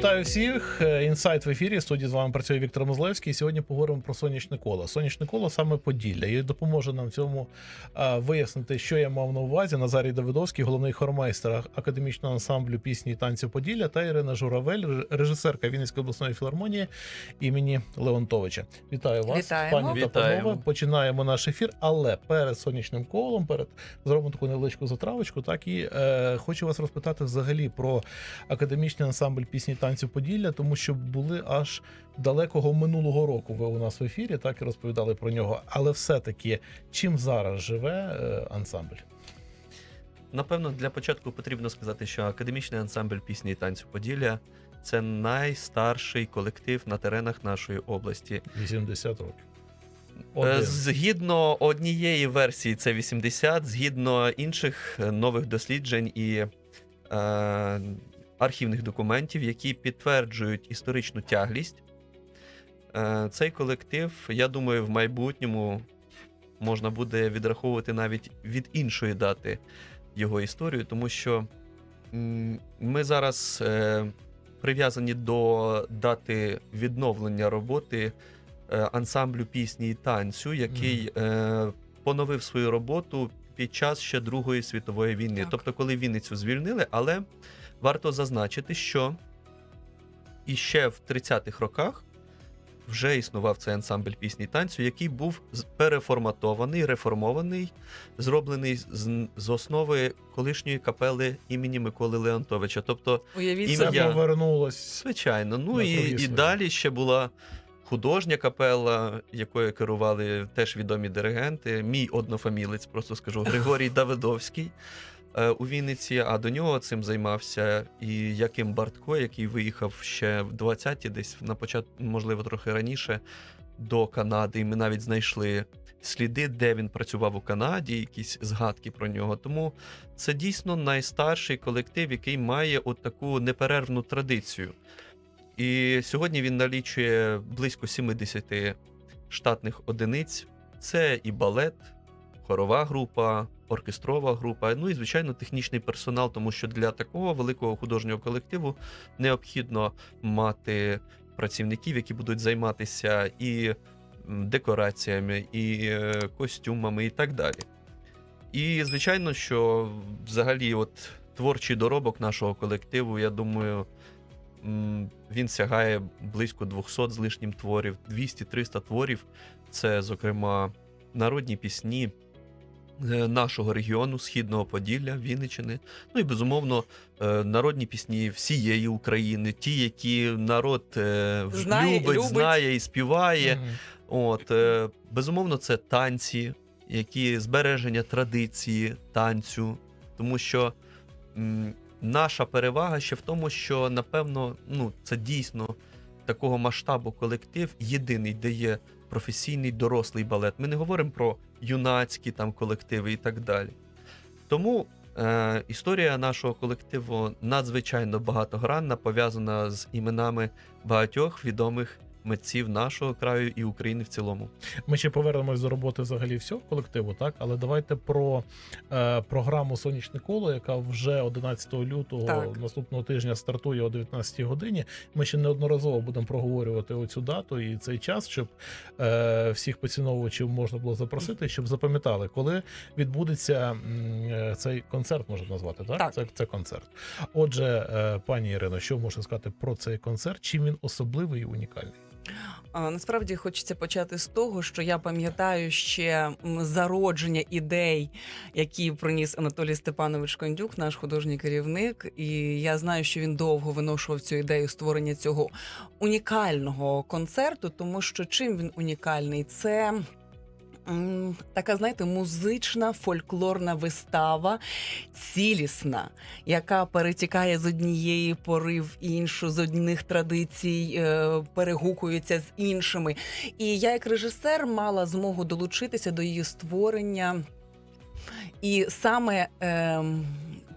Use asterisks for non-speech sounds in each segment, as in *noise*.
Вітаю всіх. Інсайт в ефірі. Студії з вами працює Віктор Мозлевський. Сьогодні поговоримо про сонячне коло. Сонячне коло саме Поділля. І допоможе нам в цьому вияснити, що я мав на увазі. Назарій Давидовський, головний хормейстер академічного ансамблю пісні і танцю Поділля, та Ірина Журавель, режисерка Вінницької обласної філармонії імені Леонтовича. Вітаю вас, Вітаємо. пані та панове. Починаємо наш ефір, але перед сонячним колом, перед зробимо таку невеличку затравочку. Так і е, хочу вас розпитати взагалі про академічний ансамбль пісні і танцю Поділля, тому що були аж далекого минулого року. Ви у нас в ефірі так і розповідали про нього. Але все-таки чим зараз живе е, ансамбль? Напевно, для початку потрібно сказати, що академічний ансамбль пісні і танцю Поділля це найстарший колектив на теренах нашої області. 80 років. Е, Один. Згідно однієї версії, це 80, згідно інших е, нових досліджень і е, архівних документів, які підтверджують історичну тяглість. Е, цей колектив, я думаю, в майбутньому можна буде відраховувати навіть від іншої дати його історію, тому що ми зараз е, прив'язані до дати відновлення роботи е, ансамблю пісні і танцю, який поновив свою роботу під час ще Другої світової війни. Так. Тобто, коли Вінницю звільнили, але варто зазначити, що іще в 30-х роках вже існував цей ансамбль пісні і танцю, який був переформатований, реформований, зроблений з, з основи колишньої капели імені Миколи Леонтовича. Тобто, Уявіть ім'я. повернулось. Звичайно. Ну і, і далі ще була художня капела, якою керували теж відомі диригенти. Мій однофамілець, просто скажу, Григорій *laughs* Давидовський е, у Вінниці. А до нього цим займався і Яким Бартко, який виїхав ще в 20-ті, десь на початку, можливо, трохи раніше, до Канади. І ми навіть знайшли сліди, де він працював у Канаді, якісь згадки про нього. Тому це дійсно найстарший колектив, який має от таку неперервну традицію. І сьогодні він налічує близько 70 штатних одиниць. Це і балет, хорова група, оркестрова група, ну і звичайно технічний персонал, тому що для такого великого художнього колективу необхідно мати працівників, які будуть займатися і декораціями, і е, костюмами, і так далі. І звичайно, що взагалі, от творчий доробок нашого колективу, я думаю, він сягає близько 200 з лишнім творів, 200-300 творів. Це, зокрема, народні пісні е, нашого регіону, Східного Поділля, Вінниччини. Ну і безумовно, е, народні пісні всієї України, ті, які народ е, Знає, любить, любить. знає і співає. Мгм. От, безумовно, це танці, які збереження традиції танцю, тому що наша перевага ще в тому, що напевно, ну, це дійсно такого масштабу колектив єдиний, де є професійний дорослий балет. Ми не говоримо про юнацькі там колективи і так далі. Тому е, історія нашого колективу надзвичайно багатогранна, пов'язана з іменами багатьох відомих митців нашого краю і України в цілому. Ми ще повернемось до роботи взагалі всього колективу, так але давайте про е, програму Сонячне коло, яка вже 11 лютого Так. наступного тижня стартує о 19 годині. Ми ще неодноразово будемо проговорювати оцю дату і цей час, щоб е, всіх поціновувачів можна було запросити, щоб запам'ятали, коли відбудеться е, цей концерт, можна назвати, так? Так. Це, це концерт. Отже, е, пані Ірино, що можна сказати про цей концерт? Чим він особливий і унікальний? Насправді хочеться почати з того, що я пам'ятаю ще зародження ідей, які приніс Анатолій Степанович Кондюк, наш художній керівник. І я знаю, що він довго виношував цю ідею створення цього унікального концерту, тому що чим він унікальний? Це. Така, знаєте, музична фольклорна вистава, цілісна, яка перетікає з однієї пори в іншу, з одних традицій е, перегукується з іншими. І я, як режисер, мала змогу долучитися до її створення. І саме ем,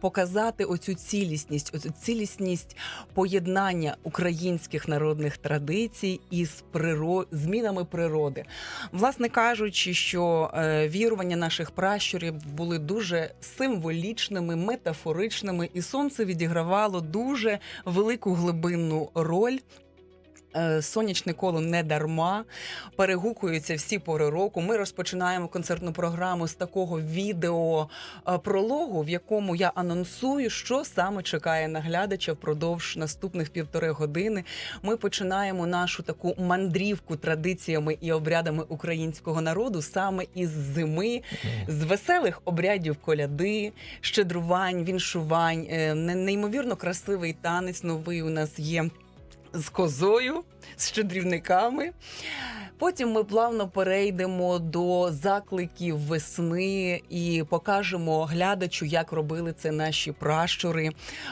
показати оцю цілісність, оцю цілісність поєднання українських народних традицій із приро... змінами природи. Власне кажучи, що е, вірування наших пращурів були дуже символічними, метафоричними, і сонце відігравало дуже велику глибинну роль. Е, Сонячне коло не дарма перегукуються всі пори року. Ми розпочинаємо концертну програму з такого відео е, в якому я анонсую, що саме чекає на глядача впродовж наступних півтори години. Ми починаємо нашу таку мандрівку традиціями і обрядами українського народу саме із зими, з веселих обрядів коляди, щедрувань, віншувань. Е, Неймовірно красивий танець новий у нас є з козою, з щедрівниками. Потім ми плавно перейдемо до закликів весни і покажемо глядачу, як робили це наші пращури.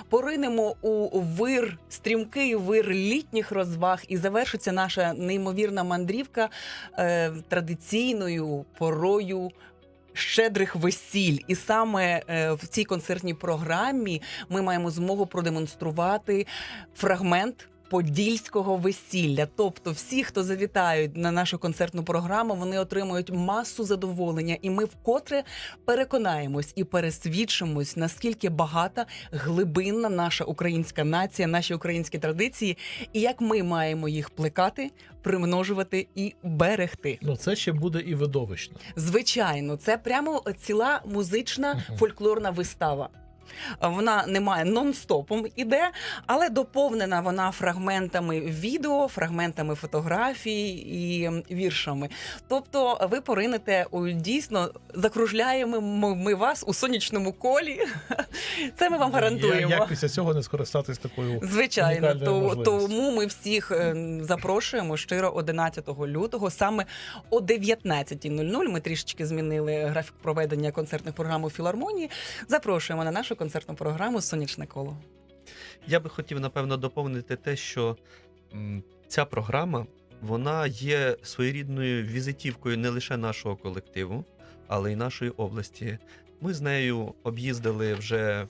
Поринемо у вир, стрімкий вир літніх розваг, і завершиться наша неймовірна мандрівка е, традиційною порою. Щедрих весіль, і саме е, в цій концертній програмі ми маємо змогу продемонструвати фрагмент подільського весілля. Тобто, всі, хто завітають на нашу концертну програму, вони отримують масу задоволення, і ми вкотре переконаємось і пересвідчимось, наскільки багата глибинна наша українська нація, наші українські традиції, і як ми маємо їх плекати, примножувати і берегти. Ну, це ще буде і видовищно. Звичайно, це прямо ціла музична фольклорна вистава. Вона не має нон-стопом іде, але доповнена вона фрагментами відео, фрагментами фотографій і віршами. Тобто, ви поринете у дійсно закружляємо ми вас у сонячному колі. *laughs* Це ми вам гарантуємо. Як після цього не скористатись такою Звичайно, то, тому ми всіх е, запрошуємо щиро 11 лютого, саме о 19.00. Ми трішечки змінили графік проведення концертних програм у філармонії. Запрошуємо на нашу концертну програму Сонячне коло. Я би хотів, напевно, доповнити те, що ця програма вона є своєрідною візитівкою не лише нашого колективу, але й нашої області. Ми з нею об'їздили вже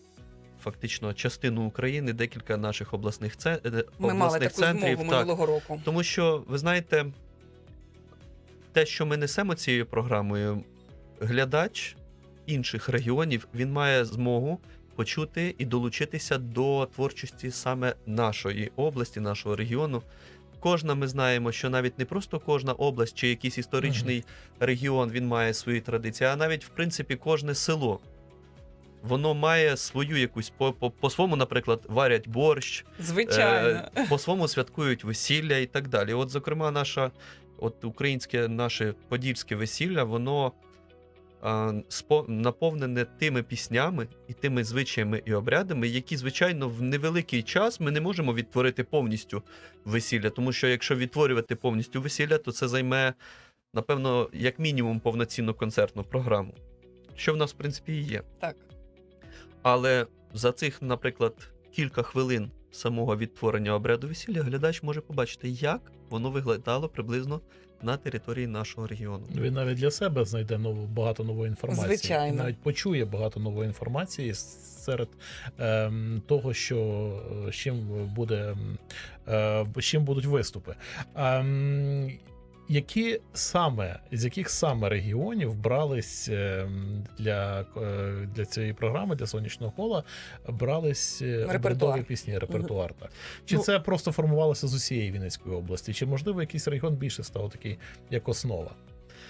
фактично частину України, декілька наших обласних, це... Ми мали таку центрів. змогу так. минулого року. Тому що, ви знаєте, те, що ми несемо цією програмою, глядач інших регіонів він має змогу почути і долучитися до творчості саме нашої області, нашого регіону. Кожна ми знаємо, що навіть не просто кожна область чи якийсь історичний регіон він має свої традиції, а навіть в принципі кожне село. Воно має свою якусь по, по, по своєму, наприклад, варять борщ, Звичайно. Е, по-своєму святкують весілля і так далі. От, зокрема, наша от українське наше подільське весілля, воно наповнене тими піснями і тими звичаями і обрядами, які, звичайно, в невеликий час ми не можемо відтворити повністю весілля. Тому що якщо відтворювати повністю весілля, то це займе, напевно, як мінімум повноцінну концертну програму. Що в нас, в принципі, і є. Так. Але за цих, наприклад, кілька хвилин самого відтворення обряду весілля глядач може побачити, як воно виглядало приблизно на території нашого регіону. Він навіть для себе знайде нову багато нової інформації. Звичайно. І навіть почує багато нової інформації серед е, того, що е, з чим буде ем, е, з чим будуть виступи. Ем, які саме з яких саме регіонів брались ем, для, е, для цієї програми, для сонячного кола, брались е, Репертуар. пісні, репертуар? Так. Чи Ну- це просто формувалося з усієї Вінницької області? Чи можливо якийсь регіон більше став такий як основа?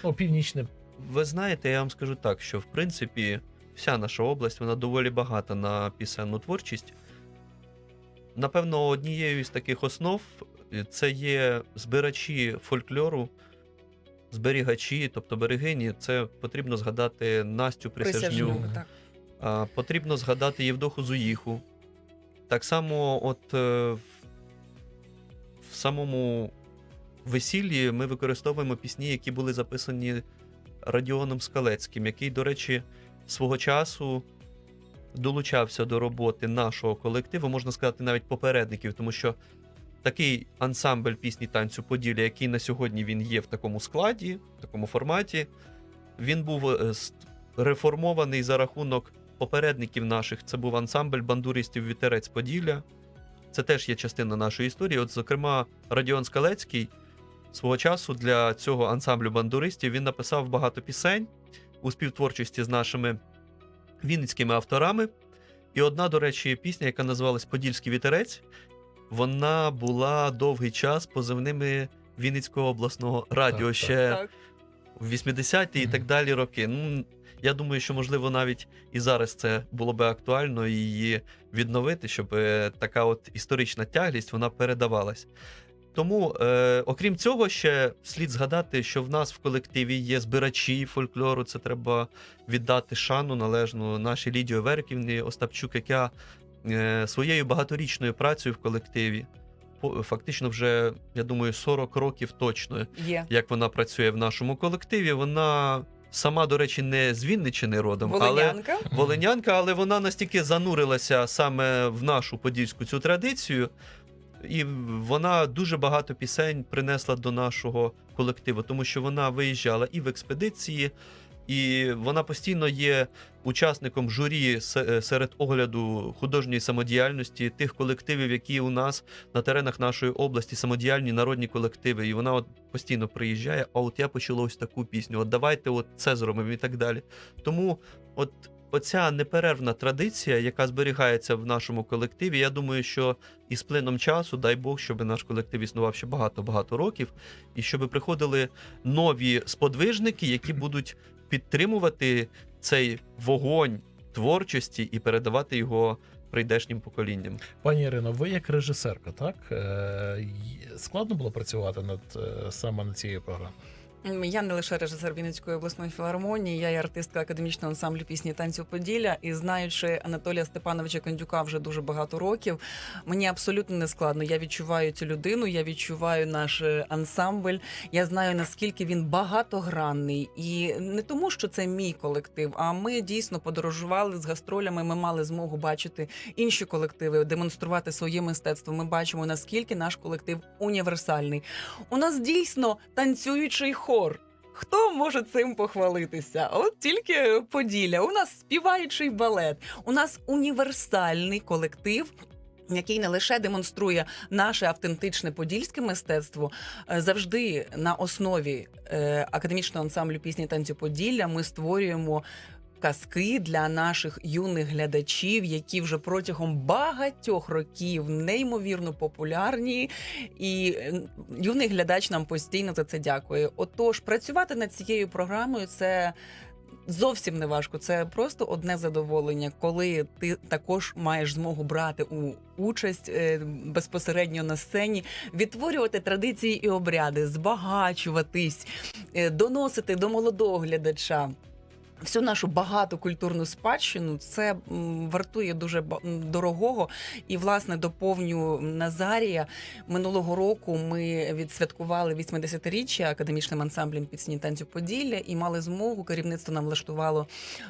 Ну, північне Ви знаєте, я вам скажу так, що в принципі вся наша область вона доволі багата на пісенну творчість. Напевно, однією з таких основ е, це є збирачі фольклору, зберігачі, тобто берегині. Це потрібно згадати Настю. Присяжнюк, так. Потрібно згадати Євдоху Зуїху. Так само, от е, в самому весіллі ми використовуємо пісні, які були записані Радіоном Скалецьким, який, до речі, свого часу долучався до роботи нашого колективу, можна сказати, навіть попередників, тому що такий ансамбль пісні танцю Поділля, який на сьогодні він є в такому складі, в такому форматі, він був е, реформований за рахунок попередників наших це був ансамбль бандуристів Вітерець Поділля. Це теж є частина нашої історії. От, зокрема, Радіон Скалецький свого часу для цього ансамблю бандуристів він написав багато пісень у співтворчості з нашими вінницькими авторами. І одна, до речі, пісня, яка називалась Подільський вітерець, вона була довгий час позивними Вінницького обласного радіо так. ще Так. в 80-ті і так далі роки. Ну, я думаю, що можливо навіть і зараз це було би актуально її відновити, щоб е, така от історична тяглість вона передавалась. Тому, е, окрім цього, ще слід згадати, що в нас в колективі є збирачі фольклору. Це треба віддати шану належну нашій Лідії Верківні Остапчук, яка своєю багаторічною працею в колективі, фактично вже, я думаю, 40 років точно Є. як вона працює в нашому колективі. Вона сама, до речі, не з Вінничини родом, але Волинянка. волинянка, але вона настільки занурилася саме в нашу подільську цю традицію. І вона дуже багато пісень принесла до нашого колективу, тому що вона виїжджала і в експедиції, і вона постійно є учасником журі е, серед огляду художньої самодіяльності тих колективів, які у нас на теренах нашої області самодіяльні народні колективи. І вона от постійно приїжджає. А от я почула ось таку пісню. От давайте от це зробимо і так далі. Тому, от оця неперервна традиція, яка зберігається в нашому колективі, я думаю, що і з плином часу, дай Бог, щоб наш колектив існував ще багато-багато років, і щоб приходили нові сподвижники, які будуть підтримувати цей вогонь творчості і передавати його прийдешнім поколінням. Пані Ірино, ви як режисерка, так? Е, Складно було працювати над е, саме над цією програмою? Я не лише режисер Вінницької обласної філармонії, я є артистка академічного ансамблю пісні танцю Поділля. І знаючи Анатолія Степановича Кондюка вже дуже багато років, мені абсолютно не складно. Я відчуваю цю людину, я відчуваю наш е, ансамбль. Я знаю наскільки він багатогранний, і не тому, що це мій колектив. А ми дійсно подорожували з гастролями. Ми мали змогу бачити інші колективи, демонструвати своє мистецтво. Ми бачимо наскільки наш колектив універсальний. У нас дійсно танцюючий хор. Хто може цим похвалитися? От тільки Поділля. У нас співаючий балет. У нас універсальний колектив. Який не лише демонструє наше автентичне подільське мистецтво, е, завжди на основі е, академічного ансамблю пісні танцю Поділля ми створюємо казки для наших юних глядачів, які вже протягом багатьох років неймовірно популярні, і юний глядач нам постійно за це дякує. Отож, працювати над цією програмою це. Зовсім не важко, це просто одне задоволення, коли ти також маєш змогу брати у участь е, безпосередньо на сцені, відтворювати традиції і обряди, збагачуватись, е, доносити до молодого глядача. Всю нашу багату культурну спадщину це вартує дуже дорогого. І власне доповню Назарія минулого року. Ми відсвяткували 80-річчя академічним ансамблем пісні танцю Поділля і мали змогу. Керівництво нам влаштувало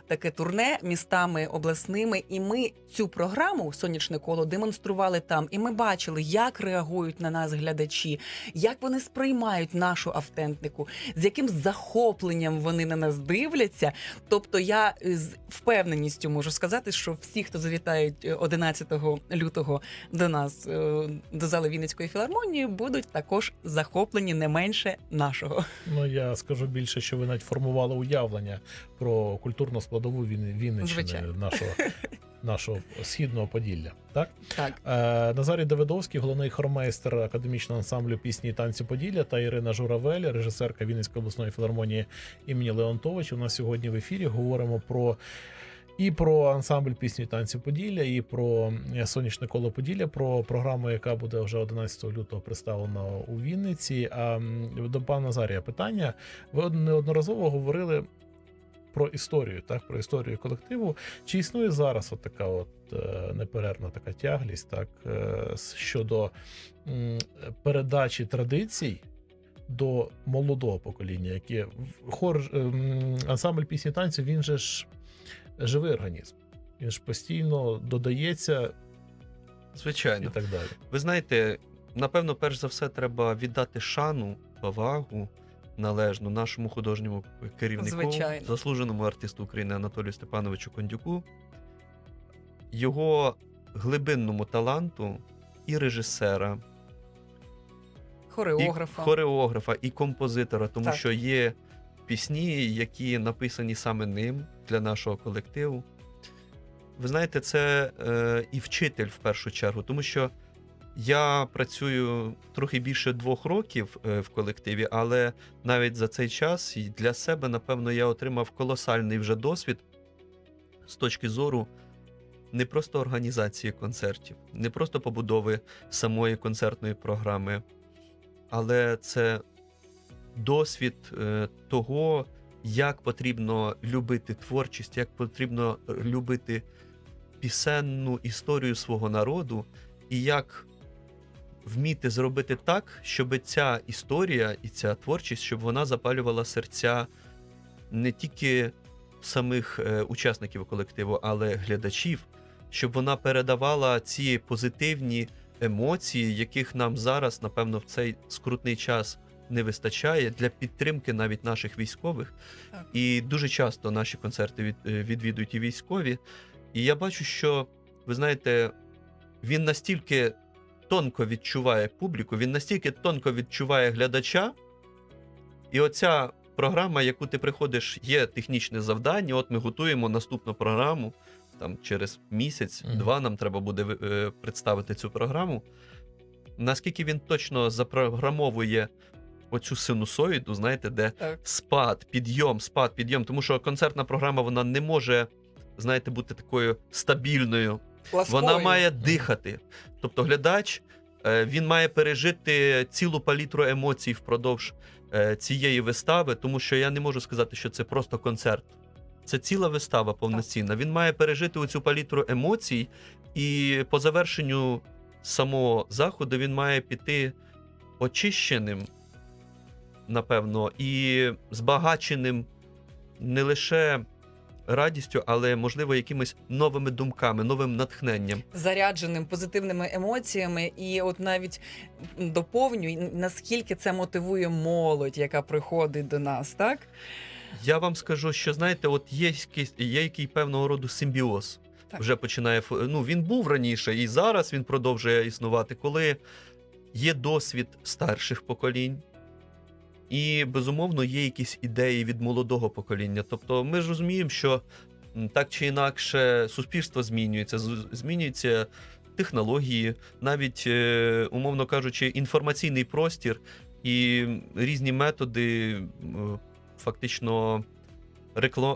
таке турне містами обласними. І ми цю програму Сонячне коло демонстрували там. І ми бачили, як реагують на нас глядачі, як вони сприймають нашу автентику, з яким захопленням вони на нас дивляться. Тобто, я з впевненістю можу сказати, що всі, хто завітають е, 11 лютого до нас е, до зали Вінницької філармонії, будуть також захоплені не менше нашого. Ну я скажу більше, що ви навіть формували уявлення про культурну складову Він- Вінниччини нашого, *laughs* нашого східного Поділля. Так? Так, Е, Назарій Давидовський, головний хормейстер академічного ансамблю пісні і танці Поділля та Ірина Журавель, режисерка Вінницької обласної філармонії імені Леонтович. У нас сьогодні в ефірі говоримо про. І про ансамбль пісні танці Поділля, і про е, сонячне коло Поділля, про програму, яка буде вже 11 лютого представлена у Вінниці. А до пана Назарія питання. Ви неодноразово говорили про історію, так, про історію колективу. Чи існує зараз от така от е, неперервна така тяглість, так, е, щодо передачі традицій до молодого покоління, яке хор ем, ансамбль пісні танців, він же ж живий організм. Він ж постійно додається і так далі. Ви знаєте, напевно, перш за все, треба віддати шану, повагу належну нашому художньому керівнику, Звичайно. заслуженому артисту України Анатолію Степановичу Кондюку, його глибинному таланту і режисера, Хореографа. і хореографа, і композитора, тому Так. що є пісні, які написані саме ним для нашого колективу. Ви знаєте, це е, і вчитель в першу чергу, тому що я працюю трохи більше двох років е, в колективі, але навіть за цей час для себе, напевно, я отримав колосальний вже досвід з точки зору не просто організації концертів, не просто побудови самої концертної програми, але це досвід е, того, як потрібно любити творчість, як потрібно любити пісенну історію свого народу, і як вміти зробити так, щоб ця історія і ця творчість, щоб вона запалювала серця не тільки самих е, учасників колективу, але глядачів, щоб вона передавала ці позитивні емоції, яких нам зараз, напевно, в цей скрутний час не вистачає для підтримки навіть наших військових. Так. І дуже часто наші концерти від, е, відвідують і військові. І я бачу, що ви знаєте, він настільки тонко відчуває публіку, він настільки тонко відчуває глядача. І оця програма, яку ти приходиш, є технічне завдання. От ми готуємо наступну програму. Там через місяць-два нам треба буде е, представити цю програму. Наскільки він точно запрограмовує оцю синусоїду, знаєте, де Так. спад, підйом, спад, підйом. Тому що концертна програма вона не може, знаєте, бути такою стабільною. Ласкою. Вона має дихати. Тобто, глядач е, він має пережити цілу палітру емоцій впродовж е, цієї вистави, тому що я не можу сказати, що це просто концерт. Це ціла вистава повноцінна. Він має пережити оцю палітру емоцій, і по завершенню самого заходу він має піти очищеним, напевно, і збагаченим не лише радістю, але можливо якимись новими думками, новим натхненням. зарядженим позитивними емоціями, і от навіть доповнюю, наскільки це мотивує молодь, яка приходить до нас, так? Я вам скажу, що знаєте, от є якийсь є який певного роду симбіоз. Так. Вже починає ну він був раніше, і зараз він продовжує існувати, коли є досвід старших поколінь. І безумовно є якісь ідеї від молодого покоління. Тобто, ми ж розуміємо, що так чи інакше суспільство змінюється, змінюються технології, навіть, е, умовно кажучи, інформаційний простір і різні методи фактично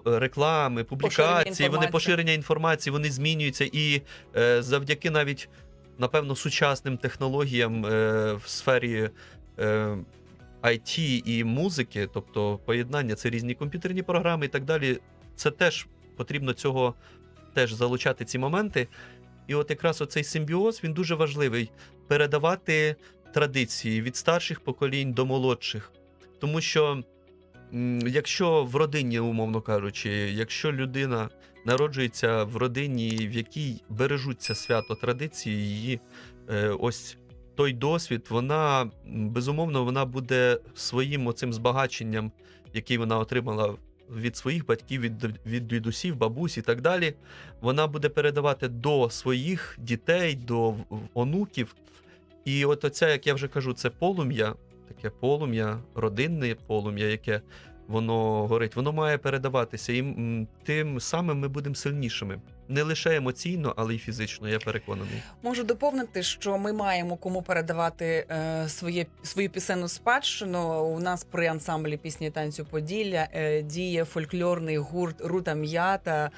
реклами, публікації, вони поширення інформації, вони змінюються і е, завдяки навіть, напевно, сучасним технологіям е, в сфері. IT і музики, тобто поєднання, це різні комп'ютерні програми і так далі. Це теж потрібно цього теж залучати ці моменти. І от якраз оцей симбіоз він дуже важливий передавати традиції від старших поколінь до молодших. Тому що, якщо в родині, умовно кажучи, якщо людина народжується в родині, в якій бережуться свято традиції, її е, ось той досвід, вона безумовно вона буде своїм оцим збагаченням, який вона отримала від своїх батьків, від, від дідусів, бабусь і так далі. Вона буде передавати до своїх дітей, до онуків. І от оце, як я вже кажу, це полум'я, таке полум'я, родинне полум'я, яке воно горить, воно має передаватися. І тим самим ми будемо сильнішими. Не лише емоційно, але й фізично, я переконаний. Можу доповнити, що ми маємо кому передавати е, своє свою пісенну спадщину. У нас при ансамблі пісні танцю Поділля е, діє фольклорний гурт Рута М'ята,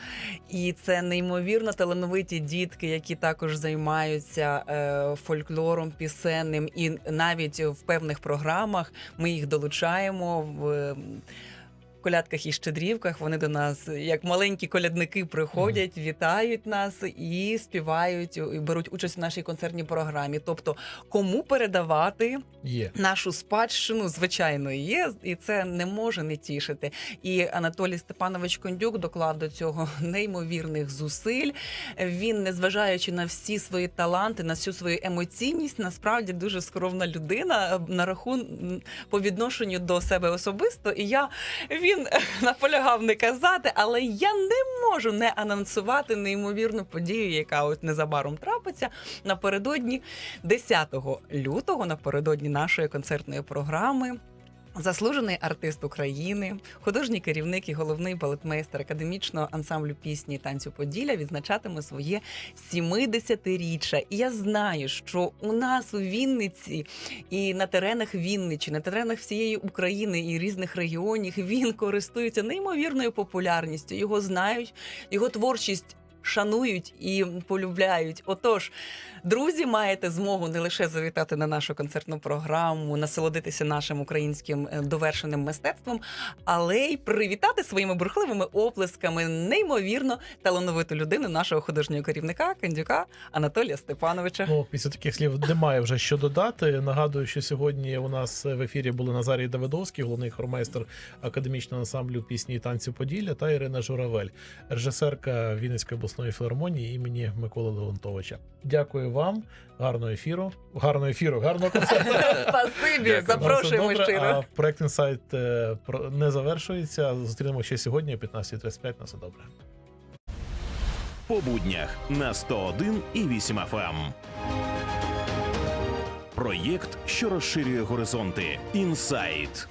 і це неймовірно талановиті дітки, які також займаються е, фольклором пісенним, і навіть в певних програмах ми їх долучаємо в. Е, Колядках і щедрівках вони до нас, як маленькі колядники, приходять, вітають нас і співають, і беруть участь в нашій концертній програмі. Тобто, кому передавати Є. нашу спадщину, звичайно, є, і це не може не тішити. І Анатолій Степанович Кондюк доклав до цього *laughs* неймовірних зусиль. Він, незважаючи на всі свої таланти, на всю свою емоційність, насправді дуже скромна людина на рахун по відношенню до себе особисто. І я вірю. Він *laughs* наполягав не казати, але я не можу не анонсувати неймовірну подію, яка от незабаром трапиться напередодні 10 лютого, напередодні нашої концертної програми. Заслужений артист України, художній керівник і головний балетмейстер академічного ансамблю пісні танцю Поділля відзначатиме своє 70-річчя. І я знаю, що у нас у Вінниці і на теренах Вінничі, на теренах всієї України і різних регіонів він користується неймовірною популярністю. Його знають, його творчість. Шанують і полюбляють. Отож, друзі, маєте змогу не лише завітати на нашу концертну програму, насолодитися нашим українським е, довершеним мистецтвом, але й привітати своїми бурхливими оплесками неймовірно талановиту людину, нашого художнього керівника Кандюка Анатолія Степановича. Ну, після таких слів немає вже що додати. Нагадую, що сьогодні у нас в ефірі були Назарій Давидовський, головний хормейстер академічного ансамблю пісні і танцю Поділля, та Ірина Журавель, режисерка Вінницької обласної філармонії імені Миколи Леонтовича. Дякую вам, гарного ефіру, гарного ефіру, гарного концерту. *laughs* Спасибі, запрошуємо щиро. Проект інсайт е, не завершується. Зустрінемо ще сьогодні о 15.35. На все добре. по буднях на 101 і 8 FM. Проєкт, що розширює горизонти. Інсайт.